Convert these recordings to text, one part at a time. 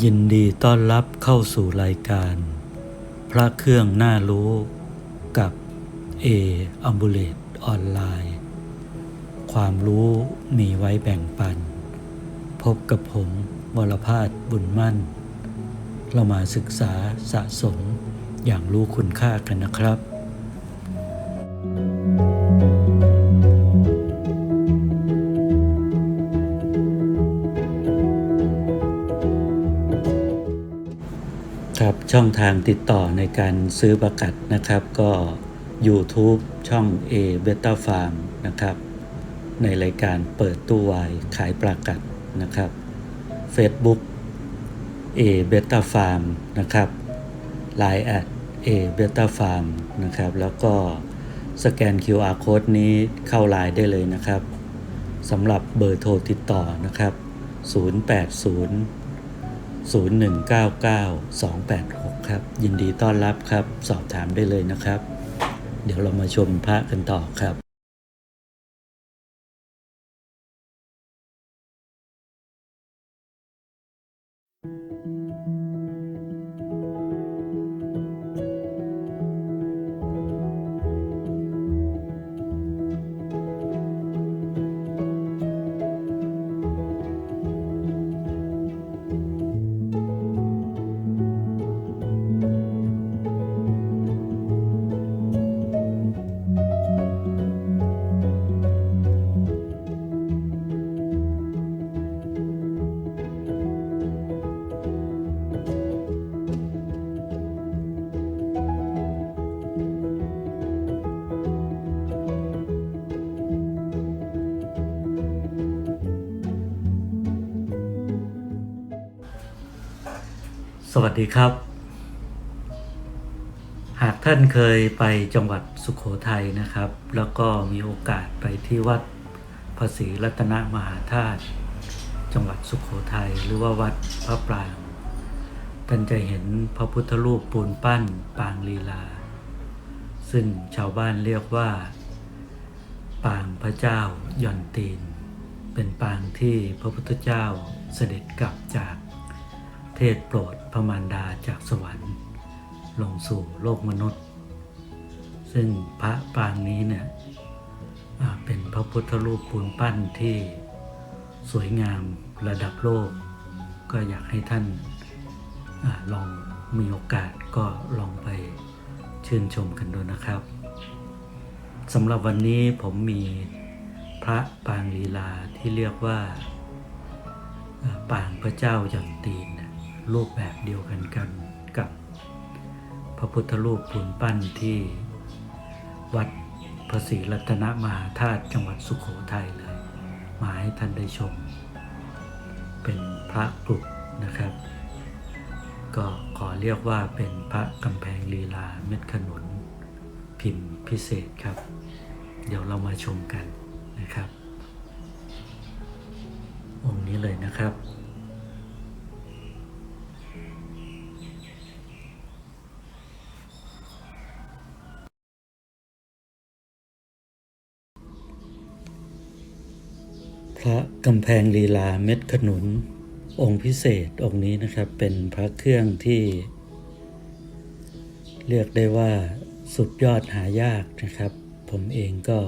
ยินดีต้อนรับเข้าสู่รายการ พระเครื่องน่ารู้กับ A a m b u l a t ออนไลน์ ความรู้มีไว้แบ่งปัน พบกับผมวรพาสบุญมั่น เรามาศึกษาสะสมอย่างรู้คุณค่ากันนะครับ ช่องทางติดต่อในการซื้อประกัดนะครับก็ YouTube ช่อง A Beta Farm นะครับ ในรายการเปิดตู้วายขายประกัดนะครับ Facebook A Beta Farm นะครับ Line at A Beta Farm นะครับ แล้วก็สแกน QR Code นี้เข้าไลน์ได้เลยนะครับสำหรับเบอร์โทรติดต่อนะครับ 080 0199-286 ครับ ยินดีต้อนรับครับ สอบถามได้เลยนะครับ เดี๋ยวเรามาชมพระกันต่อครับ วัสดีครับ หากท่านเคยไปจังหวัดสุขโขทัยนะครับ แล้วก็มีโอกาสไปที่วัดภาษีรัตนมหาธาตุจังหวัดสุขโขทัยหรือว่าวัดพระปราง ท่านจะเห็นพระพุทธรูปปูนปั้นปางลีลา ซึ่งชาวบ้านเรียกว่า ปางพระเจ้าย่อนตีน เป็นปางที่พระพุทธเจ้าเสด็จกลับจากเทศโปรด พระมารดาจากสวรรค์ ลงสู่โลกมนุษย์ ซึ่งพระปางนี้เนี่ยเป็นพระพุทธรูปปูนปั้นที่สวยงามระดับโลก ก็อยากให้ท่านอลองมีโอกาสก็ลองไปชื่นชมกันดูนะครับสำหรับวันนี้ผมมีพระปางลีลาที่เรียกว่าปางพระเจ้าหย่อนตีนนะ รูปแบบเดียวกันกันกับ พระพุทธรูปปูนปั้นที่วัดพระศรีรัตนมหาธาตุจังหวัดสุขโขทัยเลย มาให้ท่านได้ชม เป็นพระกรุนะครับ ก็ขอเรียกว่าเป็นพระกำแพงลีลาเม็ดขนุนพิมพ์พิเศษครับ เดี๋ยวเรามาชมกันนะครับ องค์นี้เลยนะครับ พระกำแพงลีลาเม็ดขนุน องค์พิเศษองค์นี้นะครับ เป็นพระเครื่องที่ เรียกได้ว่าสุดยอดหายากนะครับ ผมเองก็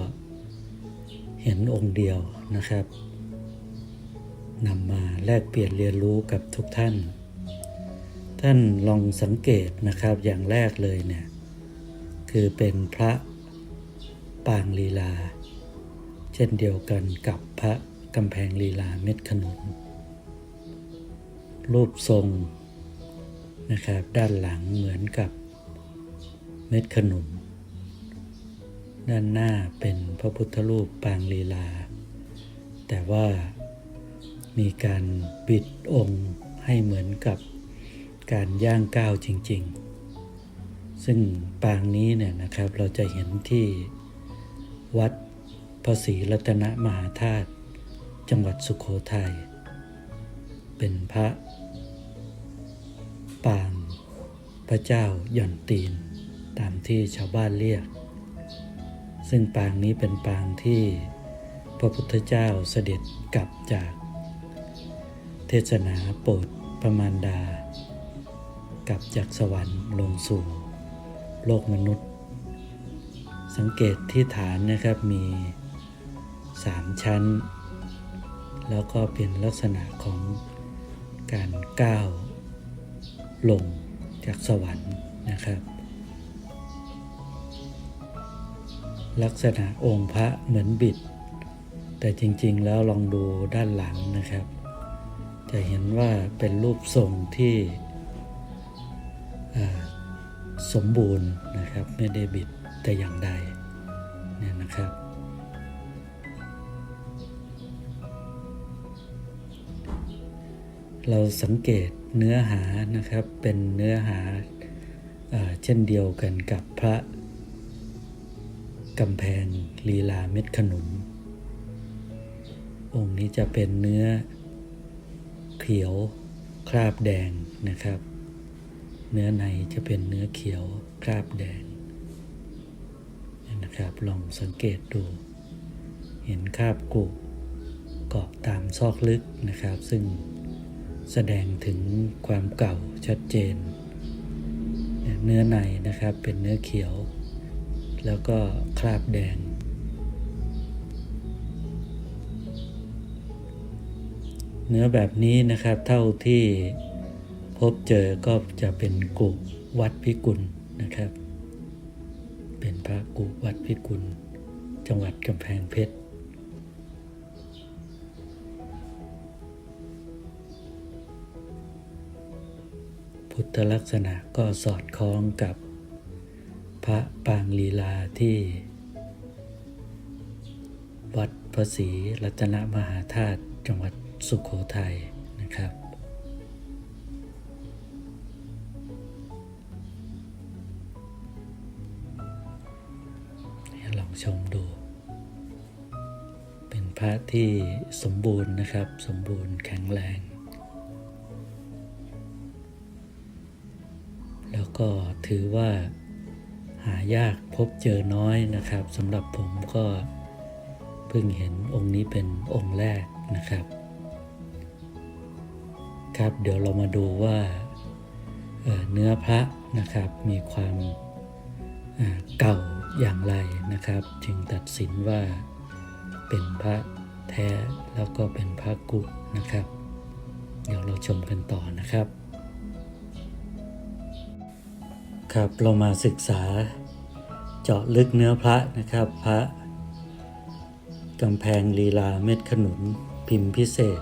เห็นองค์เดียวนะครับนำมาแลกเปลี่ยนเรียนรู้กับทุกท่าน ท่านลองสังเกตนะครับอย่างแรกเลยเนี่ย คือเป็นพระปางลีลา เช่นเดียวกันกับพระ กำแพงลีลาเม็ดขนุน รูปทรงนะครับ ด้านหลังเหมือนกับเม็ดขนุน ด้านหน้าเป็นพระพุทธรูปปางลีลา แต่ว่ามีการปิดองค์ให้เหมือนกับการย่างก้าวจริง ๆ ซึ่งปางนี้เนี่ยนะครับเราจะเห็นที่วัดพระศรีรัตนมหาธาตุ จังหวัดสุขโขทัย เป็นพระปางพระเจ้าหย่อนตีน ตามที่ชาวบ้านเรียก ซึ่งปางนี้เป็นปางที่พระพุทธเจ้าเสด็จกลับจาก เทศนาโปรดพระมารดา กลับจากสวรรค์ลงสู่ โลกมนุษย์ สังเกตที่ฐานนะครับมีสามชั้น แล้วก็เป็นลักษณะของการก้าวลงจากสวรรค์นะครับ ลักษณะองค์พระเหมือนบิด แต่จริงๆแล้วลองดูด้านหลังนะครับ จะเห็นว่าเป็นรูปทรงที่สมบูรณ์นะครับไม่ได้บิดแต่อย่างใดเนี่ยนะครับ เราสังเกตเนื้อหานะครับเป็นเนื้อหาเอเช่นเดียวกันกับพระกำแพงลีลาเม็ดขนุน องค์นี้จะเป็นเนื้อเขียวคราบแดงนะครับ เนื้อในจะเป็นเนื้อเขียวคราบแดงนะครับลองสังเกตดู เห็นคราบกุเกาะตามซอกลึกนะครับ ซึ่ง แสดงถึงความเก่าชัดเจน เนื้อในนะครับเป็นเนื้อเขียว แล้วก็คราบแดง เนื้อแบบนี้นะครับเท่าที่พบเจอก็จะเป็นกุวัดพิกุลนะครับ เป็นพระกุวัดพิกุล จังหวัดกำแพงเพชร พุทธลักษณะก็สอดคล้องกับพระปางลีลาที่ วัดพระศรีรัตนมหาธาตุจังหวัดสุขโขทัยนะครับ ลองชมดู เป็นพระที่สมบูรณ์นะครับ สมบูรณ์แข็งแรง ก็ถือว่าหายากพบเจอน้อยนะครับสำหรับผมก็เพิ่งเห็นองค์นี้เป็นองค์แรกนะครับ ครับเดี๋ยวเรามาดูว่าเเนื้อพระนะครับมีความอ่าเก่าอย่างไรนะครับ จึงตัดสินว่าเป็นพระแท้แล้วก็เป็นพระกุนะครับ เดี๋ยวเราชมกันต่อนะครับ ครับ เรามาศึกษาเจาะลึกเนื้อพระนะครับ พระกำแพงลีลาเม็ดขนุนพิมพ์พิเศษ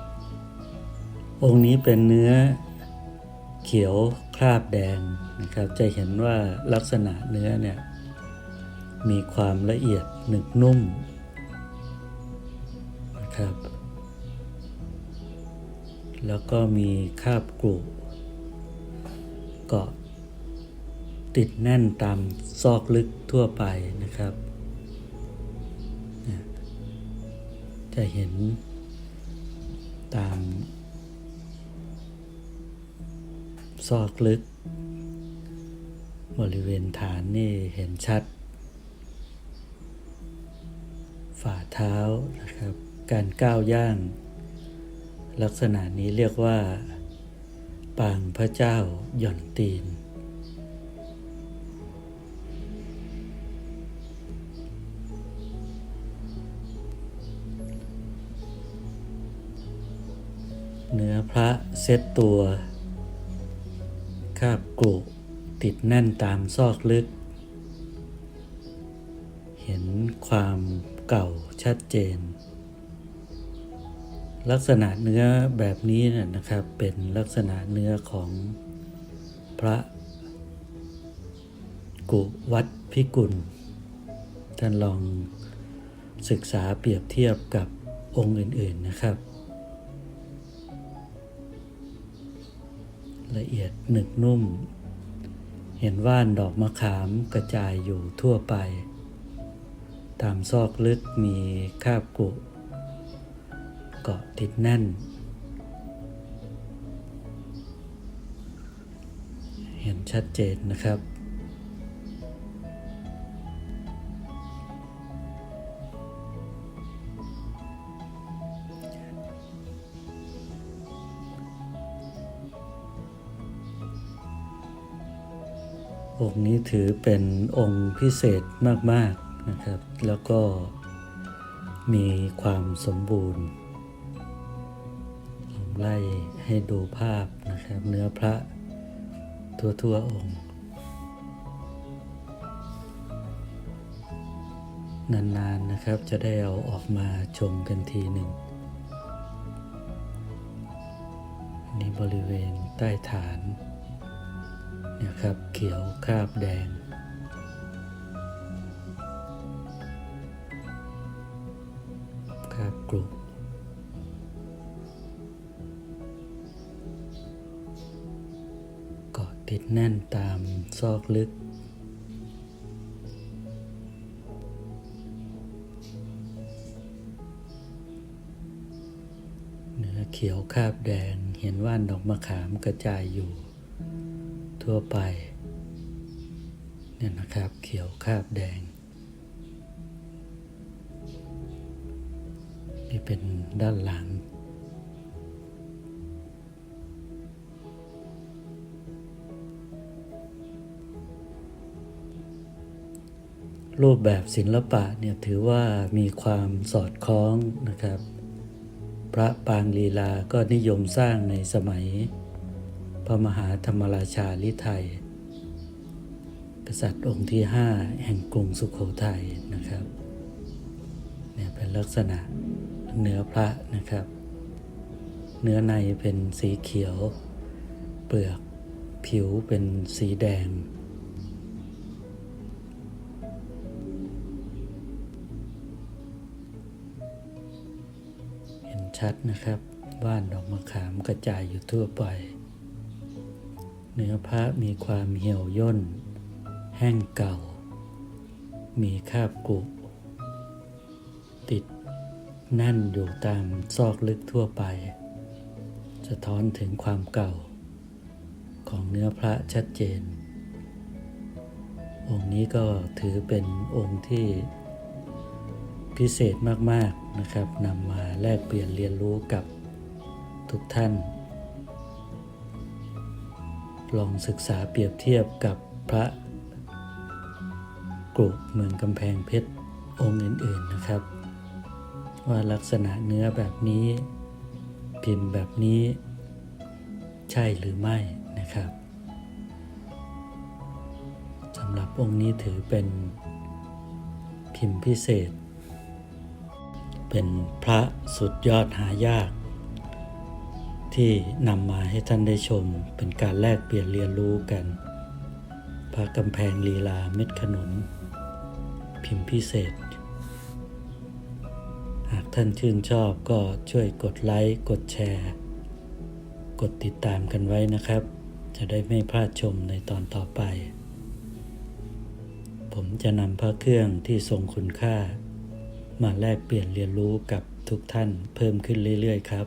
องค์นี้เป็นเนื้อเขียวคราบแดงนะครับ จะเห็นว่าลักษณะเนื้อเนี่ยมีความละเอียดหนึบนุ่มนะครับ แล้วก็มีคราบกรุเกาะ ติดแน่นตามซอกลึกทั่วไปนะครับ จะเห็นตาม ซอกลึก บริเวณฐานนี่เห็นชัด ฝ่าเท้านะครับ การก้าวย่าง ลักษณะนี้เรียกว่า ปางพระเจ้าหย่อนตีน เนื้อพระเซตตัวคาบกรุติดแน่นตามซอกลึก เห็นความเก่าชัดเจน ลักษณะเนื้อแบบนี้นยนะครับเป็นลักษณะเนื้อของพระกุวัดพิกุล ท่านลองศึกษาเปรียบเทียบกับองค์อื่น ๆนะครับ ละเอียดหนึบนุ่ม เห็นว่านดอกมะขามกระจายอยู่ทั่วไป ตามซอกลึกมีคาบกุ เกาะติดแน่น เห็นชัดเจนนะครับ องค์นี้ถือเป็นองค์พิเศษมาก ๆ นะครับ แล้วก็มีความสมบูรณ์ผมไล่ให้ดูภาพนะครับ เนื้อพระทั่วทั่วๆองค์ นาน ๆ นะครับจะได้เอาออกมาชมกันทีหนึ่ง นี่บริเวณใต้ฐาน นี่ยครับ เขียวคราบแดงคราบกรุบเกาะติดแน่นตามซอกลึกเนื้อเขียวคราบแดงเห็นว่านดอกมะขามกระจายอยู่ ทั่วไปเนี่ยนะครับเขียวคาบแดง นี่เป็นด้านหลัง รูปแบบศิลปะเนี่ยถือว่ามีความสอดคล้องนะครับ พระปางลีลาก็นิยมสร้างในสมัย พระมหาธรรมราชาลิไทย กษัตริย์องค์ที่ห้าแห่งกรุงสุขโขทัยนะครับเนี่ยเป็นลักษณะเนื้อพระนะครับ เนื้อในเป็นสีเขียว เปลือกผิวเป็นสีแดงเห็นชัดนะครับว่านดอกมะขามกระจายอยู่ทั่วไป เนื้อพระมีความเหี่ยวย่น แห้งเก่า มีคาบกุ ติดแน่นอยู่ตามซอกลึกทั่วไป สะท้อนถึงความเก่า ของเนื้อพระชัดเจน องค์นี้ก็ถือเป็นองค์ที่พิเศษมาก ๆ นะครับนำมาแลกเปลี่ยนเรียนรู้กับทุกท่าน ลองศึกษาเปรียบเทียบกับพระกรุเมืองกำแพงเพชรองค์อื่นๆนะครับ ว่าลักษณะเนื้อแบบนี้ พิมพ์แบบนี้ ใช่หรือไม่นะครับสำหรับองค์นี้ถือเป็นพิมพ์พิเศษ เป็นพระสุดยอดหายาก ที่นำมาให้ท่านได้ชม เป็นการแลกเปลี่ยนเรียนรู้กันพระกำแพงลีลาเม็ดขนุน พิมพ์พิเศษ หากท่านชื่นชอบก็ช่วยกดไลค์ กดแชร์ กดติดตามกันไว้นะครับ จะได้ไม่พลาดชมในตอนต่อไป ผมจะนำพระเครื่องที่ทรงคุณค่า มาแลกเปลี่ยนเรียนรู้กับทุกท่านเพิ่มขึ้นเรื่อยๆครับ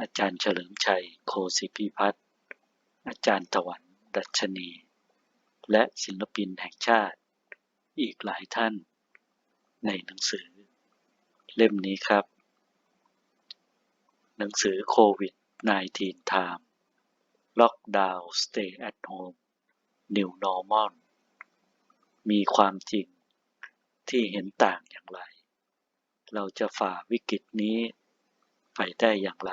อาจารย์เฉลิมชัยโคสิพิพัฒน์ อาจารย์ถวันดัชนี และศิลปินแห่งชาติ อีกหลายท่าน ในหนังสือ เล่มนี้ครับ หนังสือโควิด -19 Time Lockdown Stay at Home New Normal มีความจริงที่เห็นต่างอย่างไร เราจะฝ่าวิกฤตนี้ไปได้อย่างไร